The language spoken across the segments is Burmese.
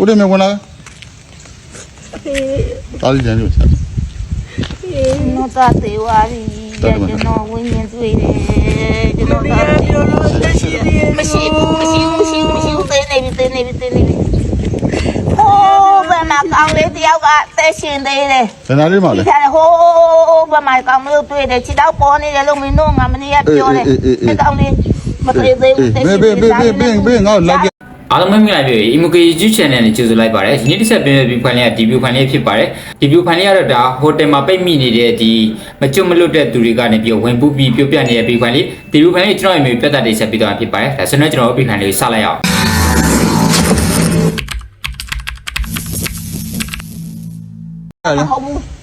ဦးတယ်မဝင်လာတားလေးကြမ်းလို့ဆက်နော်တာတေဝါရီကျွန်တော်ဝင်းမြင်တွေ့တယ်ကျွန်တော်တာမရှိဘူးမရှိဘူးမရှိဘူးမရှိဘူးတဲနေပြီတဲနေပြီတဲနေပြီဟိုးဘယ်မှာကောင်းလေးတယောက်ကတဲရှင်သေးတယ်ဘယ်နာလေးမှလဲဒီကဟိုးဘယ်မှာကောင်းလေးတွေ့တယ်ခြေတော့ပေါ်နေတယ်လို့မင်းတို့ငါမနေရပြောတယ်ဒီကောင်းလေးမတွေ့သေးဘူးတဲဘေးရှင်ဘေးဘေးဘေးဘေးဘေးငါ့ကိုလာကြ အားလုံးပဲမြင်လိုက်ပြီ Emoji YouTube channel နဲ့ကြိုဆိုလိုက်ပါတယ်ဒီနေ့တစ်ဆက်ပြည့်ပြဖိုင်လေးကဒီ view ဖိုင်လေးဖြစ်ပါတယ်ဒီ view ဖိုင်လေးကတော့ဒါဟိုတယ်မှာပိတ်မိနေတဲ့ဒီမကျွတ်မလွတ်တဲ့သူတွေကနေပြီးဝင်ပူးပြီးပြုတ်ပြနေတဲ့ view ဖိုင်လေးဒီ view ဖိုင်လေးကျွန်တော်အမေပြတ်တက်တိဆက်ပြီးတော့ဖြစ်ပါတယ်ဒါဆိုတော့ကျွန်တော် view ဖိုင်လေးကိုစလိုက်အောင်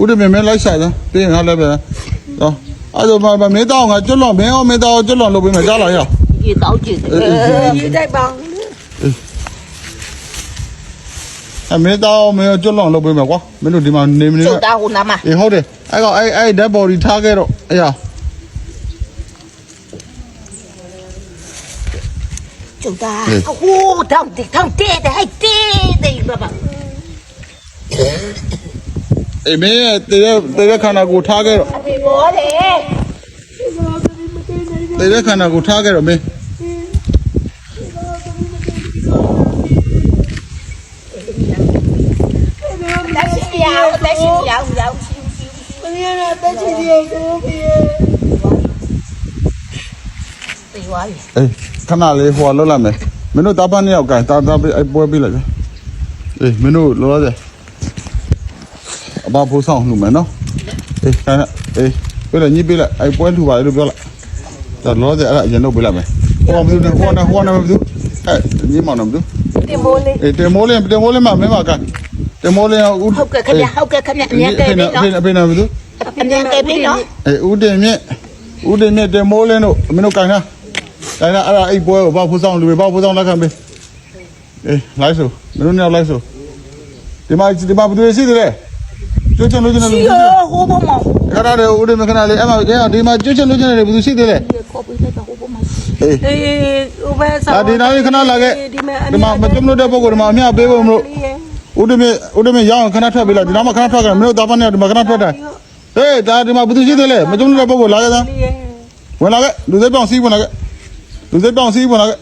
ဦးတယ်မင်းလိုက်ဆိုင်လားပြီးရင်ငါလည်းပဲတော့အဲ့တော့မမင်းတော့ငါကျွတ်လွန်မင်းအောင်မင်းတော့ကျွတ်လွန်လုပ်ပေးမယ်ကြားလာရဒီတော့ကြည့်တယ်ဒီတိုက်ပေါင်း အမင်းတော့မင်းကျွတ်လွန်လုပ်ပေးမယ်ကွာမင်းတို့ဒီမှာနေမနေကျုပ်တာဟိုနာမှာအေးဟုတ်တယ်အဲ့ကောင်အဲ့အဲ့ dead body ထားခဲ့တော့အေးရကျုပ်တာဟိုးတောင်းတေးတောင်းတေးတဲ့ဟဲ့တေးတဲ့ဘာဘာအေးမင်းရဲ့တရေတရေခန္ဓာကိုထားခဲ့တော့အဖေဘောတယ်တရေခန္ဓာကိုထားခဲ့တော့မင်း လက်ရှိရ အောင်လက်ရှိရအောင်ရောက်ရှိရှိမင်းရတဲ့ချီဒီကိုပြေးတေးသွားပြီအေးခဏလေးဟိုလောက်လိုက်မယ်မင်းတို့တားပန်းနှစ်ယောက်ကန်တားတားပေးအဲ့ပွဲပေးလိုက်ပဲအေးမင်းတို့လောလောဆယ်အဘဖိုးဆောင်လှူမယ်နော်အေးခဏအေးပြလိုက်ညှိပေးလိုက်အဲ့ပွဲလှူပါလေလို့ပြောလိုက်ဒါလောလောဆယ်အဲ့ဒါအရင်လုပ်ပေးလိုက်မယ်ဟိုကမသူဟိုကဟိုကမသူအဲ့ညှိမောင်တော့မသူတင်မိုးလေးအေးတင်မိုးလင်းတင်မိုးလင်းမှာမင်းမကန် တင်မိုးလင်းဦးဟုတ်ကဲ့ခင်ဗျဟုတ်ကဲ့ခင်ဗျအမြဲတမ်းပြီအဖေနော်အဖေနာမသူအမြဲတမ်းပြီနော်အေးဦးတင်မြင့်ဦးတင်မြင့်တင်မိုးလင်းတို့မင်းတို့ကန်ထားကန်ထားအဲ့ဒါအဲ့ပွဲကိုဘောက်ဖိုးဆောင်လူတွေဘောက်ဖိုးဆောင်လက်ခံပေးအေးလိုက်ဆိုမင်းတို့နှစ်ယောက်လိုက်ဆိုဒီမှာဒီမှာဘယ်သူရှိသေးလဲကျွတ်ချင်လို့ချင်တယ်လူဒီဟိုဟိုဘမောခဏတည်းဦးတင်မခဏလေးအဲ့မှာဒီမှာကျွတ်ချင်လို့ချင်တယ်ဘယ်သူရှိသေးလဲခေါ်ပြီးလိုက်ဟိုဘမောအေးအေးဟိုဘက်ဆောဒါဒီနောက်ခဏလာခဲ့ဒီမှာဒီမှာမကျွတ်လို့တဲ့ပုံကိုဒီမှာအမြပေးဖို့မလို့ ဦးတင်မြင့်ဦးတင်မြင့်ရအောင်ခဏထွက်ပေးလိုက်ဒီနောက်မှာခဏထွက်ကြတယ်မင်းတို့တာပန်းနဲ့ဒီမှာခဏထွက်တယ်ဟေးဒါဒီမှာဘယ်သူရှိသေးလဲမကျွတ်လို့တဲ့ပုံကိုလာခဲ့စမ်းဝင်လာခဲ့လူစိတ်ပေါင်စီးဝင်လာခဲ့လူစိတ်ပေါင်စီးဝင်လာခဲ့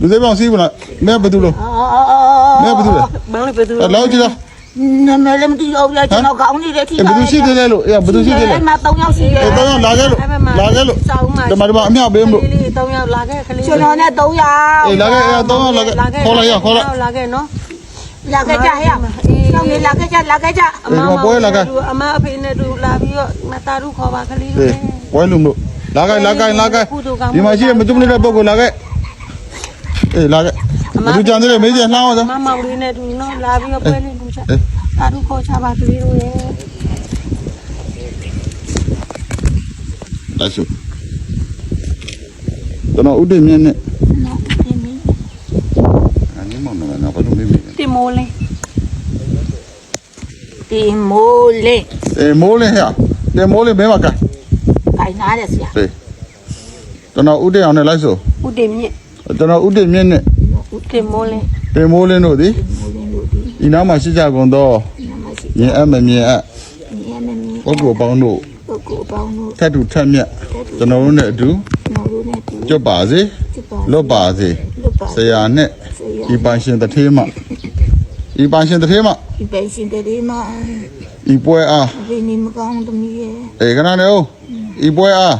လူစိတ်ပေါင်စီးဝင်လာမဲဘယ်သူလို့မဲဘယ်သူလဲမောင်လေးဘယ်သူအဲ့လောက်ကြည့်လားနာမည်လည်းမသိတော့ဘူးကျွန်တော်ကောင်းနေတဲ့ထိအဲ့ဘယ်သူရှိသေးလဲလို့အေးဘယ်သူရှိသေးလဲအဲ့မှာ၃ယောက်ရှိတယ်အဲ့တော့လာခဲ့လို့လာခဲ့လို့စောင်းမှာဒီမှာဒီမှာအမြောက်ပေးမလို့လေး၃ယောက်လာခဲ့ခလေးကျွန်တော်နဲ့၃ယောက်အေးလာခဲ့အဲ့တော့လာခဲ့ခေါ်လိုက်ရခေါ်လိုက်လာခဲ့နော် လာခဲ့ကြဟဲ့ဆောင်းနေလာခဲ့ကြလာခဲ့ကြအမအမအဖေနဲ့တူလာပြီးတော့မတာတို့ခေါ်ပါခလေးအေးဝဲလုံးလို့လာခဲ့လာခဲ့လာခဲ့ဒီမှာရှိတဲ့မကျွတ်နေတဲ့ပုံကိုလာခဲ့အေးလာခဲ့ဘယ်သူကြံသေးလဲမေးကြလှမ်းအောင်စမ်းမမောင်လေးနဲ့တူနော်လာပြီးတော့ပွဲလေးလူချက်တာတို့ခေါ်ချပါကလေးတို့ရဲ့လိုက်စုကျွန်တော်ဥတည်မြင့်နဲ့အနည်းမောင်နော်ဘာလို့မေးမေး တင်မိုးလေးဒီမိုးလေးအေးမိုးလင်းဟဲ့တေမိုးလင်းဘဲမှာကန်ခိုင်နာတယ်ဆရာဟေးကျွန်တော်ဥတည်အောင်နဲ့လိုက်ဆိုဦးတင်မြင့်ကျွန်တော်ဥတည်မြင့်နဲ့တင်မိုးလေးတေမိုးလင်းတို့သည်မိုးလေးတို့ဒီဤနားမှာရှိကြကုန်သောနာမရှိရင်အပ်မမြင်အပ်နေရနေနေပုဂ္ဂိုလ်ပေါင်းတို့ကိုကိုပေါင်းတို့ထက်တူထက်မြက်ကျွန်တော်တို့နဲ့အတူနော်တို့နဲ့တူကြွတ်ပါစေချစ်ပါလွတ်ပါစေလွတ်ပါဆရာနဲ့ဤပန်ရှင်တထေးမှ ဤပန်ရှင်တထေးမှဒီပဲရှင်တဲ့မှာဤပွဲအားဒီနေမကောင်းသမီးရဲ့အေကနာနေဦးဤပွဲအား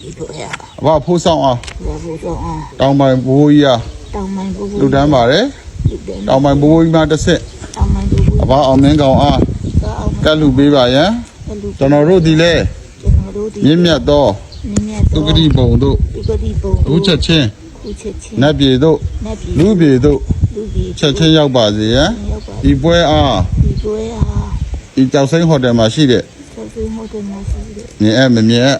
ဒီတော့ရအဘဖိုးဆောင်အားဘာလို့တော့အာတောင်ပိုင်ဘိုးကြီးအားတောင်းမှန်ဘူးလူတန်းပါတယ်ဒီတဲ့တောင်ပိုင်ဘိုးကြီးမှတစ်ဆက်တောင်းမှန်ဘူးအဘအောင်မင်းကောင်အားကောင်းကတ်လူပေးပါယံလူကျွန်တော်တို့ဒီလဲကျွန်တော်တို့ဒီမြင့်မြတ်သောနည်းနည်းသုကတိဘုံတို့ဒီကတိပုံအခုချက်ချင်းခုချက်ချင်းနတ်ပြည်တို့နတ်ပြည်လူပြည်တို့လူပြည် ချက်ချင်းရောက်ပါစေယံရောက်ပါဒီပွဲအားဒီကိုရဟာဒီကြောက်စိမ်းဟိုတယ်မှာရှိတဲ့ဆက်စင်းဟုတ်တယ်မရှိတယ်မြင်အပ်မမြင်အပ်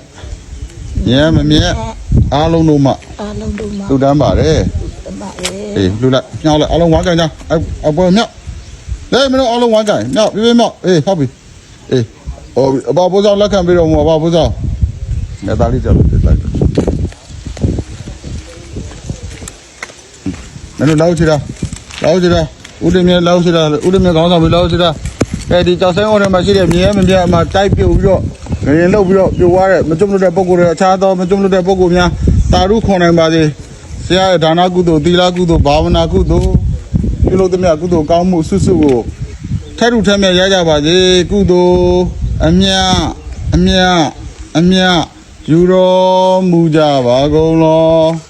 မြင်အပ်မမြင်အပ်အားလုံးတို့မှအားလုံးတို့မှာလူတန်းပါတယ်တမရဲအေးလူလိုက်ညောင်းလိုက်အားလုံးဝမ်းကန်ကြအအပွဲမြောက်လေမင်းတို့အားလုံးဝမ်းကန်မြောက်ပြပြမြောက်အေးဟုတ်ပြီအေးဟောအဘဘိုးဆောင်လက်ခံပြီးတော့မအဘဘိုးဆောင်နေသားလေးကြောက်လို့တက်လိုက်မင်းတို့လောက်ချီတာ လောက်ချီတာဦးတင်မြတ်လောက်ရှိတာဦးတင်မြတ်ခေါင်းဆောင်ပြီးလောက်ရှိတာအဲဒီကြောက်ဆိုင်ဟိုထဲမှာရှိတဲ့မြဲမမြဲအမှတိုက်ပြုတ်ပြီးတော့ငရင်လုတ်ပြီးတော့ပြိုသွားတဲ့မကြုံလို့တဲ့ပုံကိုယ်တွေအခြားသောမကြုံလို့တဲ့ပုံကိုယ်များတာရုခွန်နိုင်ပါစေဆရာရဲ့ဒါနကုသိုလ်သီလကုသိုလ်ဘာဝနာကုသိုလ်ပြုလို့သမျှကုသိုလ်ကောင်းမှုဆုစုကိုထက်ထူထက်မြတ်ရကြပါစေကုသိုလ်အမြတ်အမြတ်အမြတ်ယူတော်မူကြပါကုန်လော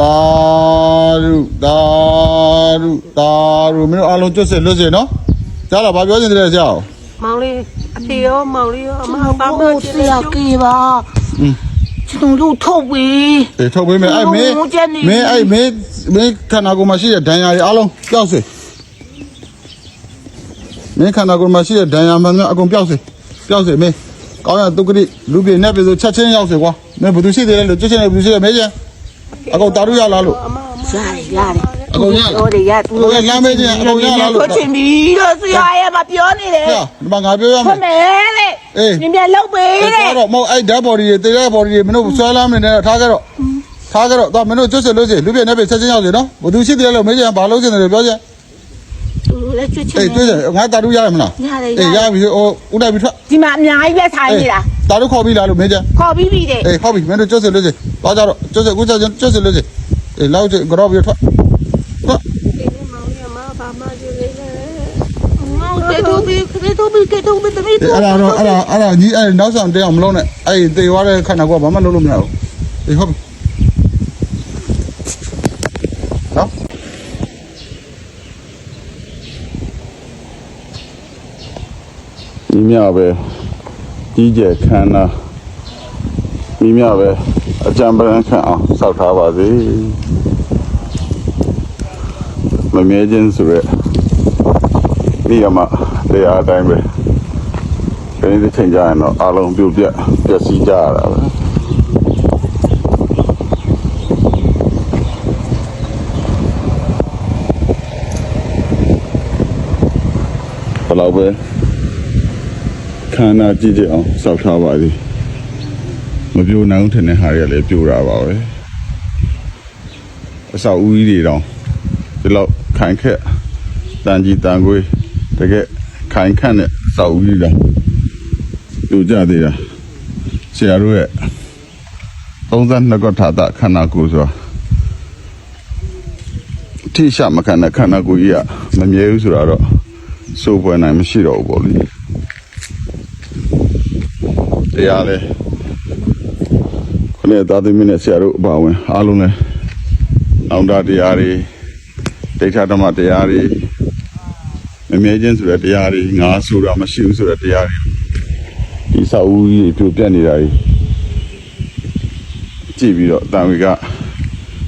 သာဓုသာဓုသာဓုမင်းတို့အားလုံးကြွတ်စစ်လွတ်စစ်နော်ကြားလားဘာပြောနေတယ်ကြားအောင်မောင်လေးအဖေရောမောင်လေးရောအမအောင်ပါမချစ်ရောက်ကြပါอืมကျွန်တော်တို့ထုတ်ပြီးအေးထုတ်ပေးမယ်အဲ့မင်းမင်းအဲ့မင်းမင်းခန္ဓာကိုယ်မှာရှိတဲ့ဒဏ်ရာတွေအားလုံးပျောက်စေမင်းခန္ဓာကိုယ်မှာရှိတဲ့ဒဏ်ရာမှန်များအကုန်ပျောက်စေပျောက်စေမင်းကောင်းရတုတ်ကတိလူပြေနဲ့ပြေဆိုချက်ချင်းရောက်စေကွာမင်းဘယ်သူရှိသေးလဲလို့ချက်ချင်းလူရှိတယ်မင်းချင်း အကုန်တာရုရလားလို့ရတယ်ရတယ်အကုန်ရပြောတယ်ရသူအကုန်ရလမ်းမေးချင်အကုန်ရလားလို့ဆိုချင်ပြီလို့ဆရာရဲ့မပြောနေတယ်ဟဲ့ဒီမှာငါပြောရဖမယ်မယ်တဲ့အေးမြင်မြင်လောက်ပေးအဲ့တဲ့တော့မဟုတ်အဲ့ဓာတ်ဘော်ဒီတွေတေတဲ့ဘော်ဒီတွေမင်းတို့ဆွဲလမ်းမနေနဲ့ထားကြတော့ထားကြတော့တော့မင်းတို့ကျွတ်စစ်လို့စီလူပြေနဲ့ပြေချက်ချင်းရောက်စေနော်ဘယ်သူရှိသေးလဲလို့မေးချင်ဘာလို့ရှိနေတယ်ပြောချင် သူလည်းကျွတ်ချင်အေးတွေ့တယ်ငါတာရုရရမလားရတယ်အေးရရပြီဟိုဦးလိုက်ပြီးထွက်ဒီမှာအများကြီးပဲထိုင်နေတာတာရုခေါ်ပြီးလာလို့မင်းချင်ခေါ်ပြီးပြီတဲ့အေးဟုတ်ပြီမင်းတို့ကျွတ်စစ်လို့စီသွားကြတော့ကျွတ်စစ်ကူချက်ချင်းကျွတ်စစ်လို့စီအေးလောက်ချင်ကြောပြီးထွက်ထွက်မောင်လေးအမဘာမှကြည့်နေတယ်ငေါ့တဲ့တို့ပြီးခေတို့ပြီးခေတို့ပြီးတမီးအေးအဲ့ဒါတော့အဲ့ဒါအဲ့ဒါကြီးအဲ့နောက်ဆောင်တရားမလုံးနဲ့အဲ့တေသွားတဲ့ခန္ဓာကိုယ်ကဘာမှလုပ်လို့မရဘူးအေးဟုတ်ပြီ ဒီမြပဲကြီးကျယ်ခမ်းနားဒီမြပဲအကြံပန်းခံအောင်စောက်ထားပါစေမမြဲခြင်းဆိုရက်ဒီကမှတရားအတိုင်းပဲခင်းဒီချိန်ကြရင်တော့အလုံးပြုတ်ပြက်ပျက်စီးကြရတာပဲဘယ်လောက်ပဲ ခန္ဓာကြည့်ကြည့်အောင်စောက်ထားပါသည်မပြိုနိုင်ဘူးထင်တဲ့ဟာတွေကလည်းပြိုတာပါပဲအဆောက်အဦကြီးတွေတောင်ဒီလောက်ခိုင်ခက်တန်ကြီးတန်ခွေးတကယ်ခိုင်ခန့်တဲ့အဆောက်အဦကြီးတောင်ပြိုကြသေးတာဆရာတို့ရဲ့32ကထာတခန္ဓာကိုယ်ဆိုတာထိရှမခံတဲ့ခန္ဓာကိုယ်ကြီးကမမြဲဘူးဆိုတော့စိုးပွဲနိုင်မရှိတော့ဘူးပေါ့လေ တရားလဲခနဲ့သာသမီနဲ့ဆရာတို့အပါဝင်အားလုံးလဲအောင်တာတရားတွေဒိဋ္ဌဓမ္မတရားတွေမမြဲခြင်းဆိုတဲ့တရားတွေငါဆိုတာမရှိဘူးဆိုတဲ့တရားတွေဒီစာအုပ်ကြီးတွေပြပြနေတာတွေကြည့်ပြီးတော့တာဝေက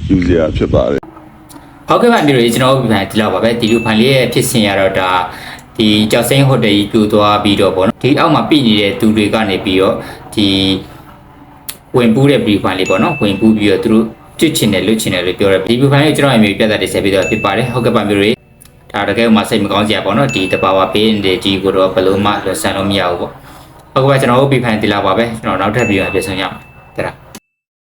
ယူစရာဖြစ်ပါတယ်ဟုတ်ကဲ့ပါမျိုးတွေကျွန်တော်ပြန်ဒီလောက်ပါပဲဒီလူဖိုင်လေးရဲ့ဖြစ်စဉ်ရတော့ဒါ ဒီကြောက်စိမ်းဟိုတယ်ကြီးပြိုသွားပြီးတော့ဗောနော်ဒီအောက်မှာပြည့်နေတဲ့သူတွေကနေပြီးတော့ဒီဝင်ပူးတဲ့ဘီဖိုင်လေးပေါ့နော်ဝင်ပူးပြီးတော့သူတို့ပြစ်ချင်တယ်လွတ်ချင်တယ်လို့ပြောတယ်ဒီဘီဖိုင်လေးကျွန်တော်အမျိုးပြတ်တာတင်ဆက်ပြီးတော့ဖြစ်ပါတယ်ဟုတ်ကဲ့ပါမျိုးတွေဒါတကယ်မှစိတ်မကောင်းစရာပေါ့နော်ဒီတဘာဝပေးနေတဲ့ကြီးကိုတော့ဘယ်လို့မှလွတ်ဆန်လို့မရဘူးပေါ့ဟုတ်ကဲ့ပါကျွန်တော်တို့ဘီဖိုင်ဒီလောက်ပါပဲကျွန်တော်နောက်ထပ်ပြီးတော့ပြန်ဆောင်ရအောင်တရာ